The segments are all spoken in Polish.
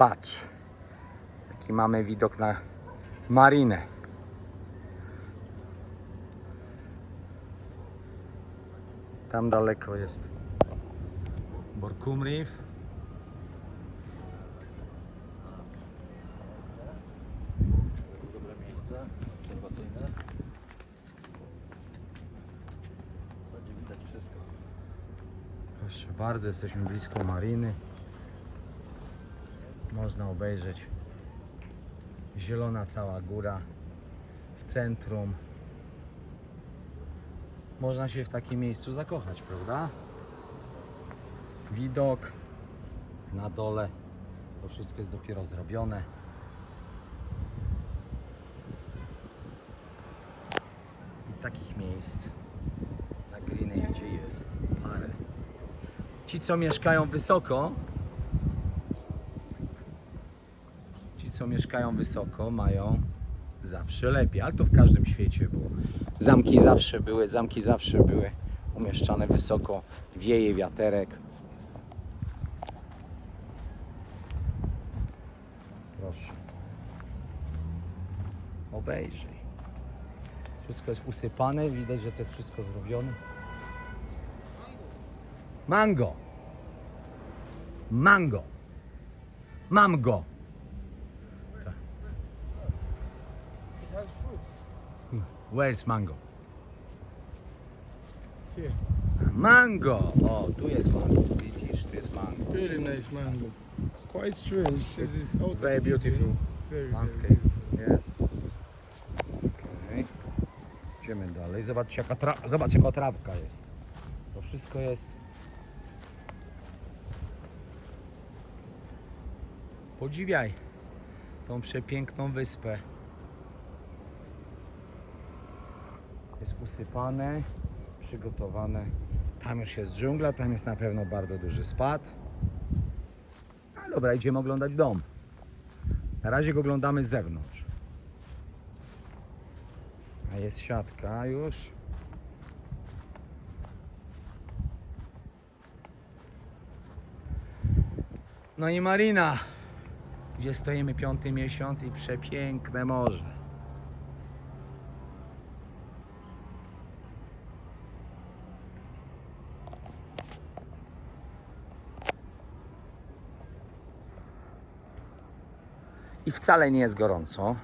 Patrz, jaki mamy widok na marinę. Tam daleko jest Borkum Reef. Proszę bardzo, jesteśmy blisko mariny. Można obejrzeć zielona cała góra w centrum. Można się w takim miejscu zakochać, prawda? Widok na dole. To wszystko jest dopiero zrobione. I takich miejsc na Greenage'ie jest parę. Ci, co mieszkają wysoko, co mieszkają wysoko, mają zawsze lepiej, ale to w każdym świecie było. Zamki zawsze były, zamki zawsze były umieszczane wysoko, wieje wiaterek. Proszę. Obejrzyj. Wszystko jest usypane, widać, że to jest wszystko zrobione. Mango. Mango. Mam go. Where's mango? Here. Mango. O, tu jest mango. Widzisz, tu jest mango. Really nice mango. Quite strange. It's of very beautiful Very, very landscape. Yes. Okay. Idziemy dalej. Zobaczcie jaka, tra- Zobacz, jaka trawka jest. To wszystko jest. Podziwiaj tą przepiękną wyspę. Jest usypane, przygotowane. Tam już jest dżungla, tam jest na pewno bardzo duży spad. No dobra, idziemy oglądać dom. Na razie go oglądamy z zewnątrz. A jest siatka już. No i marina, gdzie stoimy piąty miesiąc i przepiękne morze. I wcale nie jest gorąco.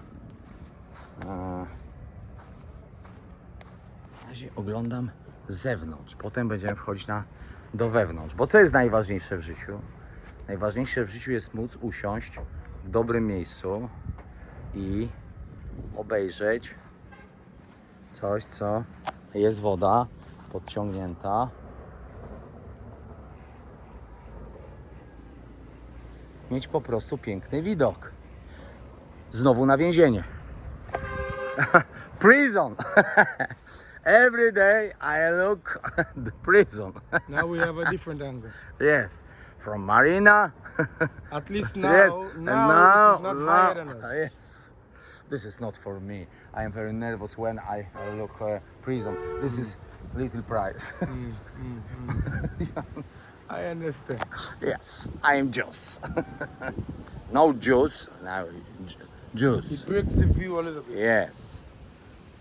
A, Na razie oglądam z zewnątrz. Potem będziemy wchodzić na, do wewnątrz. Bo co jest najważniejsze w życiu? Najważniejsze w życiu jest móc usiąść w dobrym miejscu i obejrzeć coś, co jest woda podciągnięta. Mieć po prostu piękny widok. Znowu na więzienie. prison. Every day I look at the prison. Now we have a different angle. yes. From Marina. At least now, yes. now, and is not higher than us. Yes. This is not for me. I am very nervous when I look uh, prison. This is little price. I understand. yes. I am juice. no juice. No juice. It breaks the view a little bit. Yes.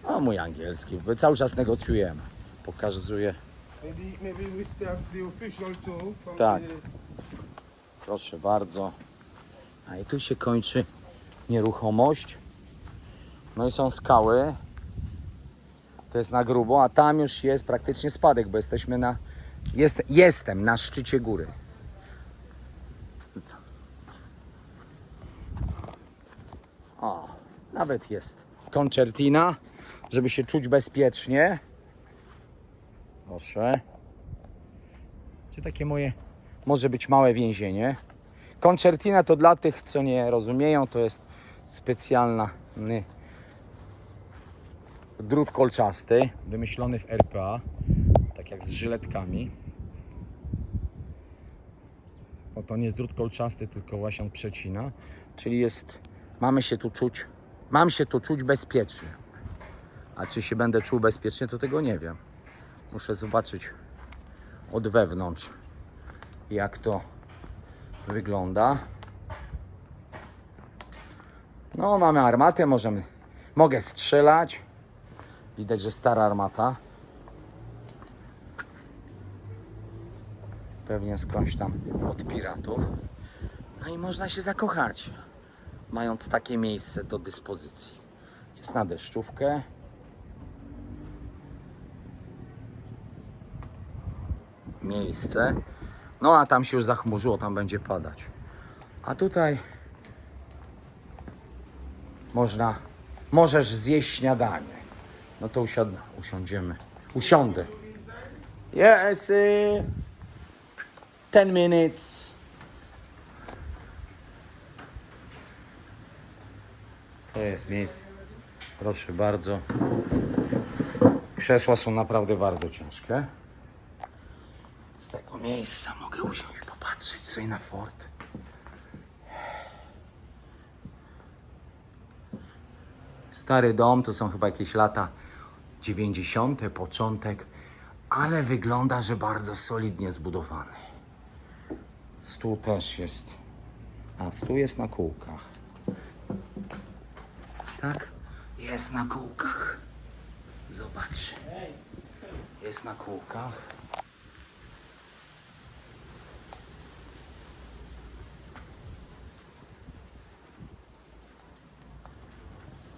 O mój angielski, bo cały czas negocjujemy. Pokazuję. Maybe, maybe we start the official from Tak. the Proszę bardzo. A i tu się kończy nieruchomość. No i są skały. To jest na grubo, a tam już jest praktycznie spadek, bo jesteśmy na. Jest, jestem na szczycie góry. O, nawet jest koncertina, żeby się czuć bezpiecznie. Proszę. Gdzie takie moje może być małe więzienie. Concertina to dla tych, co nie rozumieją, to jest specjalny drut kolczasty, wymyślony w RPA, tak jak z żyletkami. Bo to nie jest drut kolczasty, tylko właśnie on przecina. Czyli jest, mamy się tu czuć, mam się tu czuć bezpiecznie. A czy się będę czuł bezpiecznie, to tego nie wiem. Muszę zobaczyć od wewnątrz jak to wygląda. No, mamy armatę, możemy, mogę strzelać. Widać, że stara armata. Pewnie skądś tam od piratów. No i można się zakochać, mając takie miejsce do dyspozycji. Jest na deszczówkę. Miejsce. No a tam się już zachmurzyło, tam będzie padać. A tutaj można, możesz zjeść śniadanie. No to usiad, usiądziemy. Usiądę. Yes, y, 10 minutes. To jest miejsce. Proszę bardzo. Krzesła są naprawdę bardzo ciężkie. Z tego miejsca mogę usiąść, popatrzeć sobie na fort. Stary dom to są chyba jakieś lata 90., początek, ale wygląda, że bardzo solidnie zbudowany. Stół też jest. A stół jest na kółkach. Tak? Jest na kółkach. Zobacz. Jest na kółkach.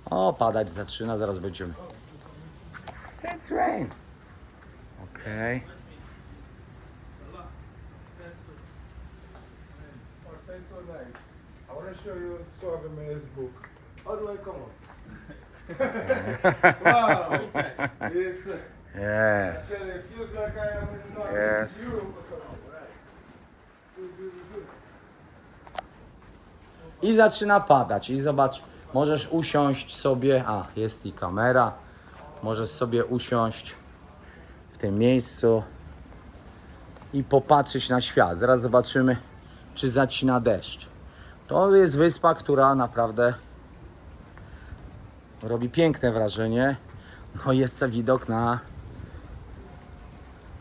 O, padać zaczyna, zaraz będziemy. It's rain. Okej. Nice. I want to show you Suave book. How do I come on? wow. It's, uh, I Yes. you, it feels like I am in uh, Yes. Europe or something. Right. Good, good, good. I zaczyna padać. I zobacz, możesz usiąść sobie. A, jest i kamera. Możesz sobie usiąść w tym miejscu i popatrzeć na świat. Zaraz zobaczymy, czy zacina deszcz. To jest wyspa, która naprawdę robi piękne wrażenie. No jest co widok na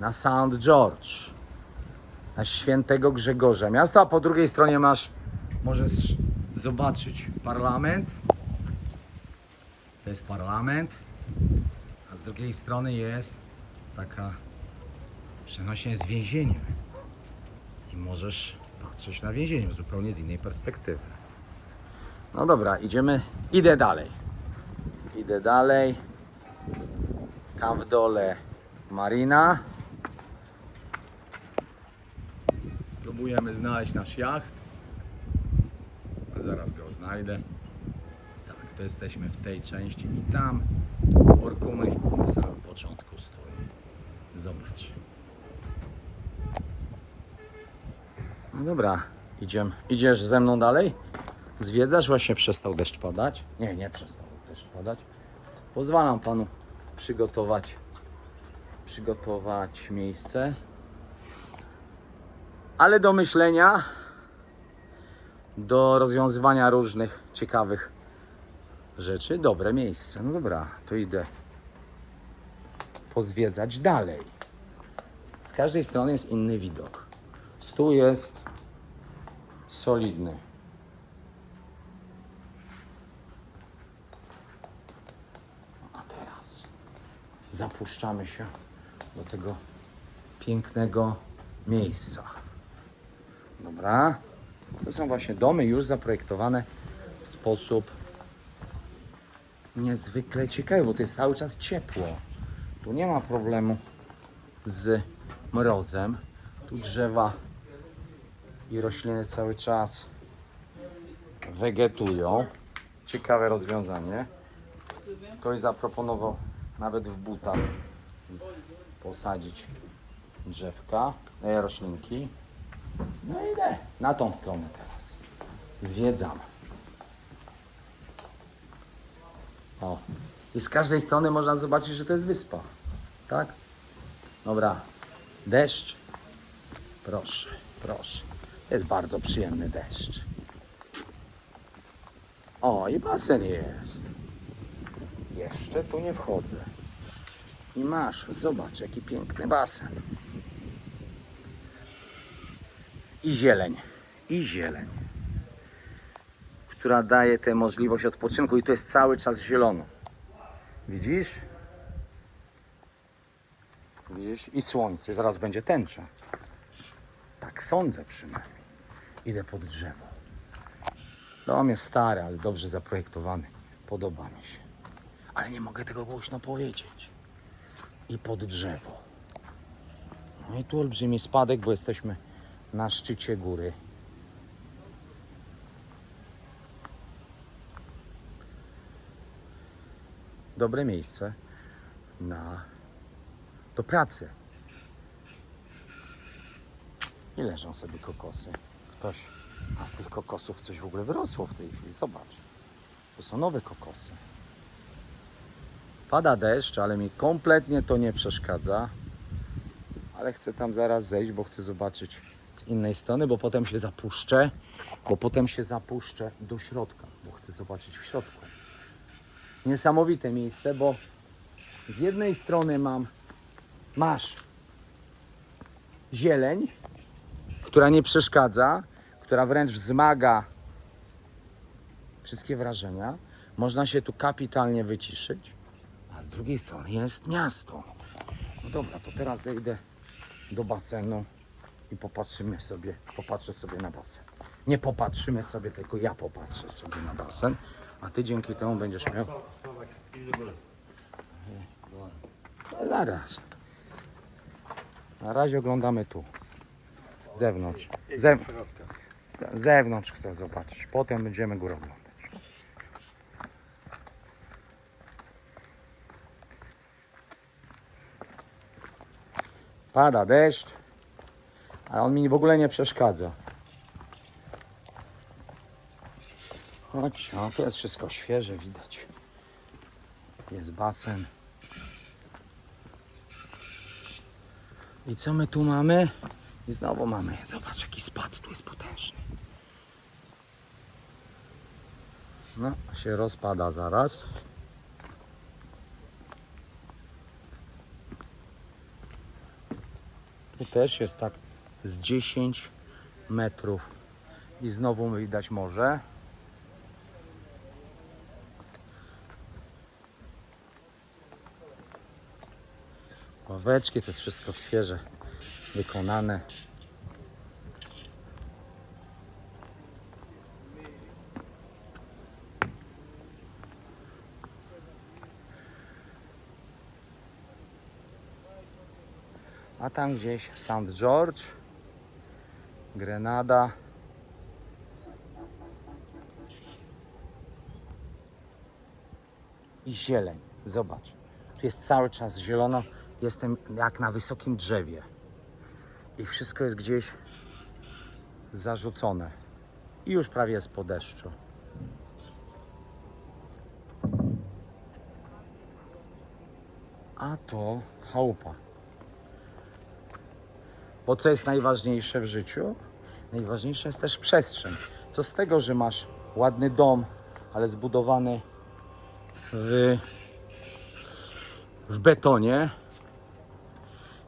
na St. George, na świętego Grzegorza miasta, a po drugiej stronie masz możesz zobaczyć parlament. To jest parlament, a z drugiej strony jest taka przenośnie z więzieniem. I możesz patrzeć na więzienie zupełnie z innej perspektywy. No dobra, idziemy. Idę dalej. Idę dalej. Tam w dole marina. Spróbujemy znaleźć nasz jacht. Zaraz go znajdę. Tak, to jesteśmy w tej części i tam Orkumy na samym początku stoi. Zobacz. No dobra, idziemy. Idziesz ze mną dalej? Zwiedzasz? Właśnie przestał deszcz padać. Nie, nie przestał deszcz padać. Pozwalam panu przygotować przygotować miejsce. Ale do myślenia do rozwiązywania różnych ciekawych rzeczy. Dobre miejsce. No dobra, to idę pozwiedzać dalej. Z każdej strony jest inny widok. Stół jest solidny. A teraz zapuszczamy się do tego pięknego miejsca. Dobra. To są właśnie domy już zaprojektowane w sposób niezwykle ciekawy, bo to jest cały czas ciepło. Tu nie ma problemu z mrozem. Tu drzewa i rośliny cały czas wegetują. Ciekawe rozwiązanie. Ktoś zaproponował nawet w butach posadzić drzewka, e, roślinki. No idę na tą stronę teraz. Zwiedzam. O. I z każdej strony można zobaczyć, że to jest wyspa. Tak? Dobra. Deszcz. Proszę, proszę. To jest bardzo przyjemny deszcz. O, i basen jest. Jeszcze tu nie wchodzę. I masz, zobacz, jaki piękny basen. I zieleń. I zieleń. która daje tę możliwość odpoczynku i to jest cały czas zielono. Widzisz? Widzisz? I słońce, zaraz będzie tęcza. Tak sądzę przynajmniej. Idę pod drzewo. Dom jest stary, ale dobrze zaprojektowany. Podoba mi się. Ale nie mogę tego głośno powiedzieć. I pod drzewo. No i tu olbrzymi spadek, bo jesteśmy na szczycie góry. Dobre miejsce na do pracy. I leżą sobie kokosy. Ktoś, a z tych kokosów coś w ogóle wyrosło w tej chwili. Zobacz. To są nowe kokosy. Pada deszcz, ale mi kompletnie to nie przeszkadza. Ale chcę tam zaraz zejść, bo chcę zobaczyć z innej strony, bo potem się zapuszczę, bo potem się zapuszczę do środka, bo chcę zobaczyć w środku. Niesamowite miejsce, bo z jednej strony mam, masz zieleń, która nie przeszkadza, która wręcz wzmaga wszystkie wrażenia. Można się tu kapitalnie wyciszyć, z drugiej strony jest miasto. No dobra, to teraz zejdę do basenu i popatrzymy sobie, popatrzę sobie na basen. Nie popatrzymy sobie, tylko ja popatrzę sobie na basen, a ty dzięki temu będziesz miał. Góry. No, zaraz. Na razie oglądamy tu. Zewnątrz. Zew... zewnątrz chcę zobaczyć. Potem będziemy górę Pada deszcz, ale on mi w ogóle nie przeszkadza. Chodź, o, tu jest wszystko świeże, widać. Jest basen. I co my tu mamy? I znowu mamy, zobacz jaki spad tu jest potężny. No, się rozpada zaraz. Tu też jest tak z 10 metrów. I znowu widać morze. Ławeczki, to jest wszystko świeże wykonane. A tam gdzieś St. George, Grenada. I zieleń. Zobacz. Tu jest cały czas zielono. Jestem jak na wysokim drzewie. I wszystko jest gdzieś zarzucone. I już prawie jest po deszczu. A to chałupa. Bo co jest najważniejsze w życiu? Najważniejsza jest też przestrzeń. Co z tego, że masz ładny dom, ale zbudowany w, w betonie,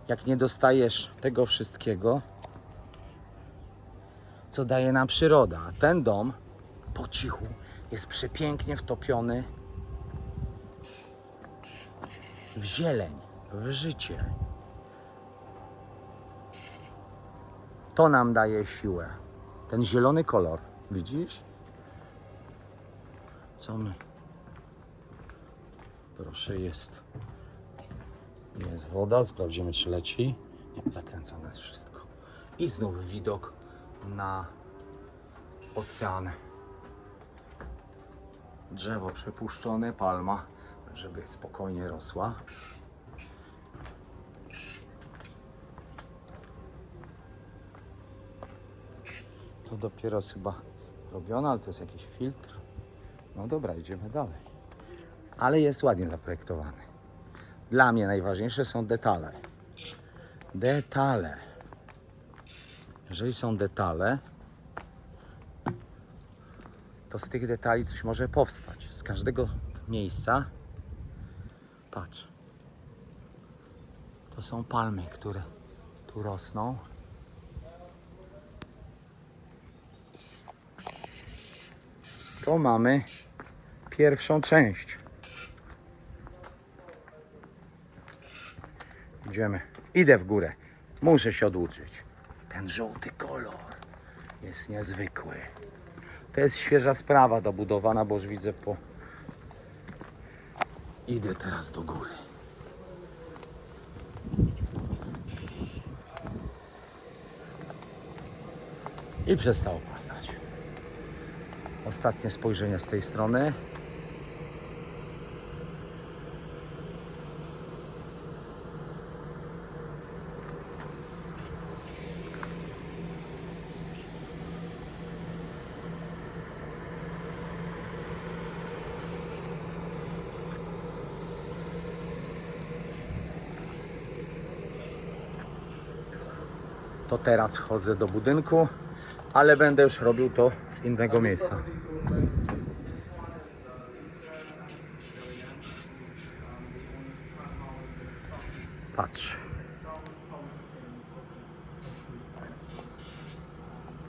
jak nie dostajesz tego wszystkiego, co daje nam przyroda. A ten dom po cichu jest przepięknie wtopiony w zieleń, w życie. To nam daje siłę. Ten zielony kolor, widzisz? Co my? Proszę, jest. Jest woda, sprawdzimy czy leci. Nie, zakręcone jest wszystko. I znów widok na ocean. Drzewo przepuszczone, palma, żeby spokojnie rosła. Dopiero chyba robione, ale to jest jakiś filtr. No dobra, idziemy dalej. Ale jest ładnie zaprojektowany. Dla mnie najważniejsze są detale. Detale. Jeżeli są detale, to z tych detali coś może powstać. Z każdego miejsca. Patrz. To są palmy, które tu rosną. To mamy pierwszą część. Idziemy. Idę w górę. Muszę się odłuczyć. Ten żółty kolor jest niezwykły. To jest świeża sprawa dobudowana, bo już widzę po... Idę teraz do góry. I przestało. Ostatnie spojrzenie z tej strony. To teraz wchodzę do budynku, ale będę już robił to z innego miejsca. Patrz.